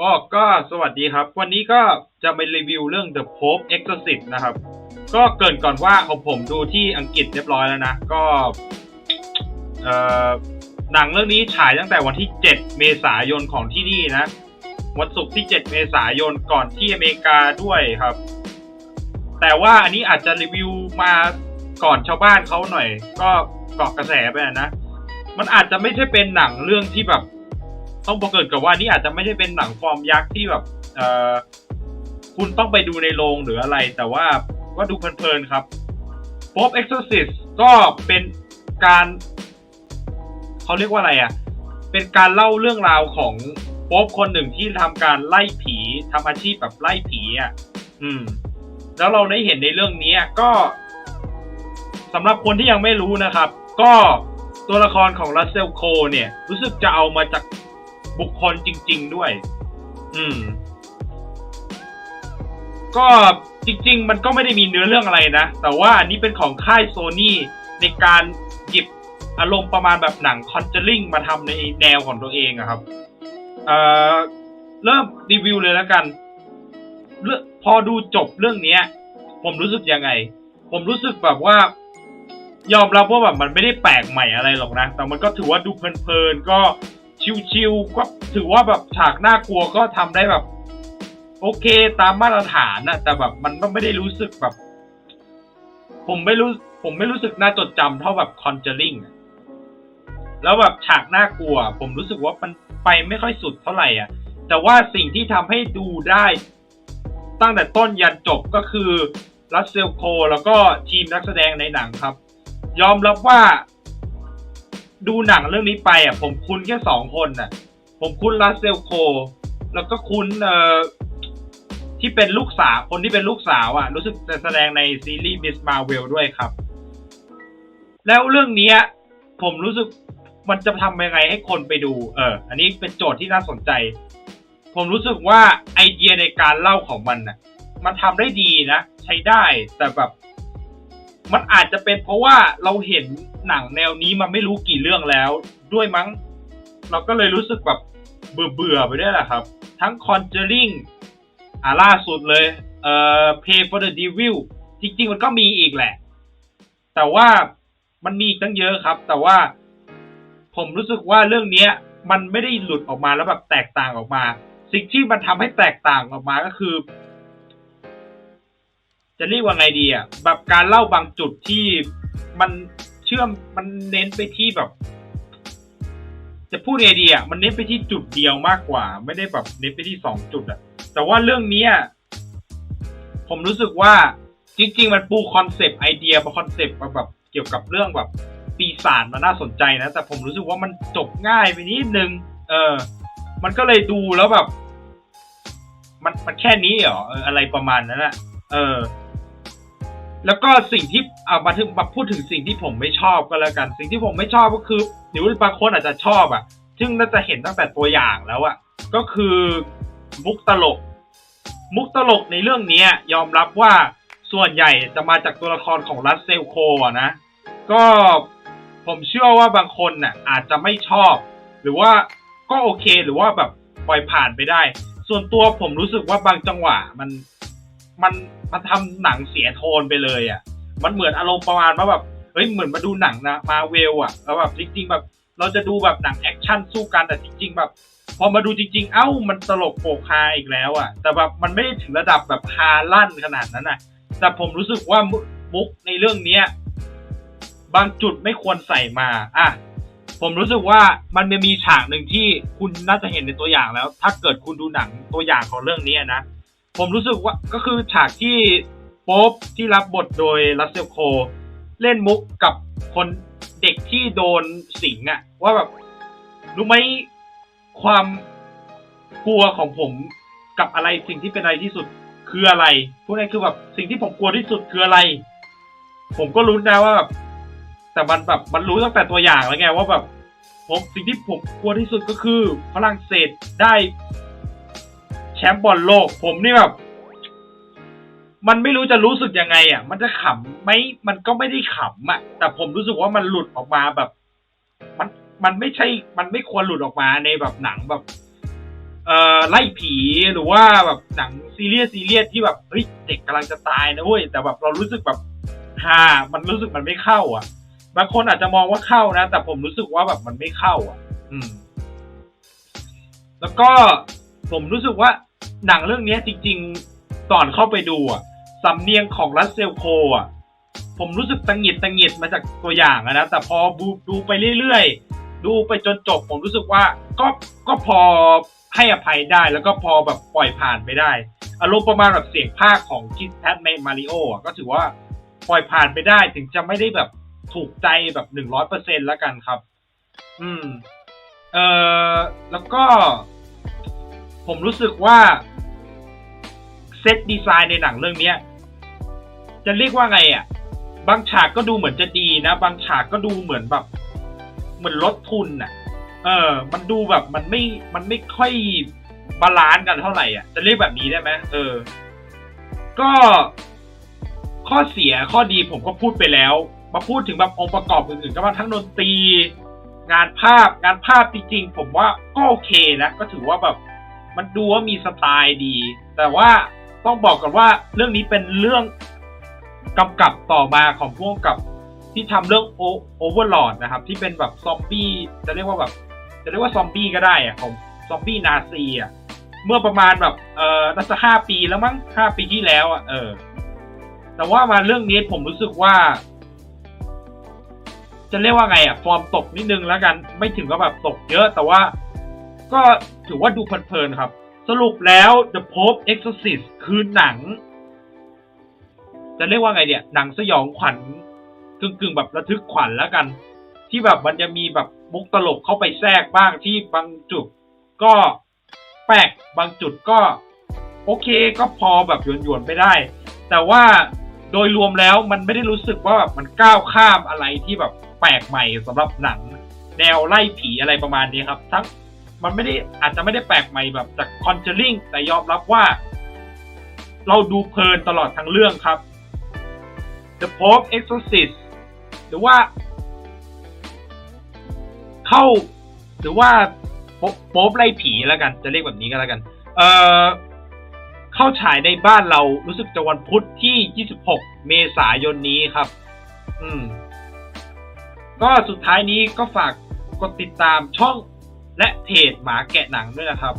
ก็ก็สวัสดีครับ วันนี้ก็จะไปรีวิวเรื่อง The Pope Exorcist นะครับ ก็เกรินก่อนว่าของผมดูที่อังกฤษเรียบร้อยแล้วนะ ก็เอ่อหนังเรื่องนี้ฉายตั้งแต่วันที่ 7 เมษายนของที่นี่นะ วันศุกร์ที่ 7 เมษายนก่อนที่อเมริกาด้วยครับ แต่ว่าอันนี้อาจจะรีวิวมาก่อนชาวบ้านเขาหน่อย ก็เกาะกระแสไปนะ มันอาจจะไม่ใช่เป็นหนังเรื่องที่แบบ ต้องบอกเกิดกับว่านี่อาจจะไม่ได้เป็นหนังฟอร์มยักษ์ที่แบบเออคุณต้องไปดูในโรงหรืออะไร แต่ว่าก็ดูเพลินๆครับ Pope Exorcist ก็เป็นการเขาเรียกว่าอะไรอะ่ะ เป็นการเล่าเรื่องราวของโป๊ปคนหนึ่งที่ทำการไล่ผีทำอาชีพแบบไล่ผีอะ่ะ อืม แล้วเราได้เห็นในเรื่องนี้ก็สำหรับคนที่ยังไม่รู้นะครับ ก็ตัวละครของรัสเซลโคเนี่ย รู้สึกจะเอามาจาก บุคคลจริง ๆ ด้วย อืม ก็จริง ๆ มันก็ไม่ได้มีเนื้อเรื่องอะไรนะ แต่ว่าอันนี้เป็นของค่ายโซนี่ในการหยิบอารมณ์ประมาณแบบหนังคอนเจอริงมาทำในแนวของตัวเองอะครับ เอ่อ เริ่มรีวิวเลยแล้วกันเรื่องพอดูจบเรื่องเนี้ย ผมรู้สึกยังไง ผมรู้สึกแบบว่า ยอมรับว่าแบบมันไม่ได้แปลกใหม่อะไรหรอกนะ แต่มันก็ถือว่าดูเพลินๆก็ ชิวๆก็ถือว่าแบบฉากน่ากลัวก็ทำได้แบบ โอเคตามมาตรฐานนะแต่แบบมันก็ไม่ได้รู้สึกแบบ ผมไม่รู้ผมไม่รู้สึกน่าจดจำเท่าแบบคอนเจอริงแล้วแบบฉากน่ากลัว ผมรู้สึกว่ามันไปไม่ค่อยสุดเท่าไหร่อะ แต่ว่าสิ่งที่ทำให้ดูได้ ตั้งแต่ต้นยันจบก็คือรัสเซลโคแล้วก็ทีมนักแสดงในหนังครับ ยอมรับว่า ดูหนังเรื่องนี้ไปอะ ผมคุ้นแค่สองคนน่ะ ผมคุ้นรัสเซลโค แล้วก็คุ้นเอ่อที่เป็นลูกสาว คนที่เป็นลูกสาวอะ รู้สึกจะแสดงในซีรีส์มิสมาเวลด้วยครับ แล้วเรื่องนี้ผมรู้สึกมันจะทำยังไงให้คนไปดู เออ อันนี้เป็นโจทย์ที่น่าสนใจ ผมรู้สึกว่าไอเดียในการเล่าของมันน่ะ มันทำได้ดีนะ ใช้ได้แต่แบบ มันอาจจะเป็นเพราะว่าเราเห็นหนังแนวนี้มาไม่รู้กี่เรื่องแล้วด้วยมั้ง เราก็เลยรู้สึกแบบเบื่อเบื่อๆไปด้วยแหละครับ ทั้ง Conjuring อ่าล่าสุดเลยเอ่อ Pay for the Devil จริง ๆ มันก็มีอีกแหละ แต่ว่ามันมีตั้งเยอะครับ แต่ว่าผมรู้สึกว่าเรื่องเนี้ย มันไม่ได้หลุดออกมาแล้วแบบแตกต่างออกมา สิ่งที่มันทำให้แตกต่างออกมาก็คือ จะเรียกว่าไงดีอะแบบการเล่าบางจุดที่มันเชื่อมมันเน้นไปที่แบบ จะพูดไงดีอะมันเน้นไปที่จุดเดียวมากกว่า ไม่ได้แบบเน้นไปที่สองจุดอะ แต่ว่าเรื่องเนี้ยผมรู้สึกว่าจริง ๆ มันปูคอนเซปต์ไอเดียคอนเซปต์แบบเกี่ยวกับเรื่องแบบปีศาจมันน่าสนใจนะ แต่ผมรู้สึกว่ามันจบง่ายไปนิดนึง เออ มันก็เลยดูแล้วแบบ มันมันแค่นี้เหรอเอออะไรประมาณนั้นอะเออ แล้วก็สิ่งที่เอามาถึงมาพูดถึงสิ่งที่ผมไม่ชอบก็แล้วกัน สิ่งที่ผมไม่ชอบก็คือหรือบางคนอาจจะชอบอะ ซึ่งน่าจะเห็นตั้งแต่ตัวอย่างแล้วอะก็คือมุกตลก มุกตลกในเรื่องนี้ยอมรับว่าส่วนใหญ่จะมาจากตัวละครของรัสเซลโคอะนะ ก็ผมเชื่อว่าบางคนน่ะอาจจะไม่ชอบ หรือว่าก็โอเคหรือว่าแบบปล่อยผ่านไปได้ ส่วนตัวผมรู้สึกว่าบางจังหวะมัน มันมันทำหนังเสียโทนไปเลยอะ มันเหมือนอารมณ์ประมาณว่าแบบเฮ้ยเหมือนมาดูหนังนะมาเวลอะแล้วแบบจริงๆแบบ เราจะดูแบบหนังแอคชั่นสู้กันแต่จริง ๆ แบบ พอมาดูจริง ๆ เอ้ามันตลกโปกฮาอีกแล้วอะ แต่แบบมันไม่ได้ถึงระดับแบบฮาลั่นขนาดนั้นอะ แต่ผมรู้สึกว่ามุกในเรื่องเนี้ยบางจุดไม่ควรใส่มา อะ ผมรู้สึกว่ามันมีฉากหนึ่งที่คุณน่าจะเห็นในตัวอย่างแล้ว ถ้าเกิดคุณดูหนังตัวอย่างของเรื่องนี้นะ ผมรู้สึกว่าก็คือฉากที่โป๊ปที่รับบทโดยรัสเซลโค เล่นมุกกับคนเด็กที่โดนสิงอะว่าแบบรู้ไหมความกลัวของผมกับอะไรสิ่งที่เป็นอะไรที่สุดคืออะไรพูดง่ายคือแบบสิ่งที่ผมกลัวที่สุดคืออะไร ผมก็รู้นะว่าแบบแต่มันแบบมันรู้ตั้งแต่ตัวอย่างแล้วไงว่าแบบผมสิ่งที่ผมกลัวที่สุดก็คือฝรั่งเศสได้ แชมป์บอลโลก ผมนี่แบบ มันไม่รู้จะรู้สึกยังไง อะ มันจะขำไหมมันก็ไม่ได้ขำอะ แต่ผมรู้สึกว่ามันหลุดออกมาแบบ มันมันไม่ใช่ มันไม่ควรหลุดออกมาในแบบหนังแบบ เอ่อไล่ผีหรือว่าแบบหนังซีเรียสซีเรียสที่แบบเฮ้ยเด็กกำลังจะตายนะเว้ยแต่แบบเรารู้สึกแบบฮ่ามันรู้สึกมันไม่เข้า อะบางคนอาจจะมองว่าเข้านะ แต่ผมรู้สึกว่าแบบมันไม่เข้า อะ อืม แล้วก็ผมรู้สึกว่า หนังเรื่องนี้จริงๆตอนเข้าไปดูอะสำเนียงของรัสเซลโคอะผมรู้สึกตังหิดตังหิดมาจากตัวอย่างนะ แต่พอดูไปเรื่อยๆ ดูไปจนจบ ผมรู้สึกว่าก็ก็พอให้อภัยได้แล้วก็พอแบบปล่อยผ่านไปได้ อารมณ์ประมาณแบบเสียงภาคของคิดแพทในมาริโอะก็ถือว่าปล่อยผ่านไปได้ถึงจะไม่ได้แบบถูกใจแบบหนึ่งร้อยเปอร์เซ็นแล้วกันครับ อืม เออแล้วก็ ผมรู้สึกว่าเซตดีไซน์ในหนังเรื่องเนี้ยจะเรียกว่าไงอะ บางฉากก็ดูเหมือนจะดีนะ บางฉากก็ดูเหมือนแบบ เหมือนลดทุนน่ะ เออ มันดูแบบมันไม่มันไม่ค่อยบาลานซ์กันเท่าไหร่อะ จะเรียกแบบนี้ได้ไหมเออ ก็ข้อเสียข้อดีผมก็พูดไปแล้ว มาพูดถึงแบบองค์ประกอบอื่นๆ ก็มาทั้งดนตรี งานภาพงานภาพจริงๆผมว่าก็โอเคนะก็ถือว่าแบบ มันดูว่ามีสไตล์ดี แต่ว่าต้องบอกกันว่าเรื่องนี้เป็นเรื่องกำกับต่อมาของพวกกับที่ทำเรื่องโอเวอร์ลอดนะครับ ที่เป็นแบบซอมบี้จะเรียกว่าแบบ จะเรียกว่าซอมบี้ก็ได้อะของซอมบี้นาซีอะเมื่อประมาณแบบเออน่าจะห้าปีแล้วมั้งห้าปีที่แล้วอะเออ แต่ว่ามาเรื่องนี้ผมรู้สึกว่า จะเรียกว่าไงอะฟอร์มตกนิดนึงแล้วกัน ไม่ถึงกับแบบตกเยอะ แต่ว่า ก็ถือว่าดูเพลินๆครับ สรุปแล้ว The Pope Exorcist คือหนัง จะเรียกว่าไงเนี่ย หนังสยองขวัญกึ่งๆแบบระทึกขวัญแล้วกัน ที่แบบมันจะมีแบบมุกตลกเข้าไปแทรกบ้างที่บางจุด ก็แปลกบางจุดก็ โอเคก็พอแบบหยวนๆไปได้ แต่ว่าโดยรวมแล้วมันไม่ได้รู้สึกว่าแบบมันก้าวข้ามอะไรที่แบบแปลกใหม่สำหรับหนัง แนวไล่ผีอะไรประมาณนี้ครับ ทั้ง มันไม่ได้อาจจะไม่ได้แปลกใหม่แบบจาก Conjuring แต่ยอมรับว่า เราดูเพลินตลอดทั้งเรื่องครับ The Pope Exorcist หรือว่า เข้า หรือว่าโป๊โป๊บไล่ผีแล้วกัน จะเรียกแบบนี้ก็แล้วกัน เอ่อเข้าฉายในบ้านเรารู้สึกจะวันพุธที่ 26 เมษายนนี้ครับ อืม ก็สุดท้ายนี้ก็ฝากกดติดตามช่อง และเพจหมาแกะหนังด้วยนะครับ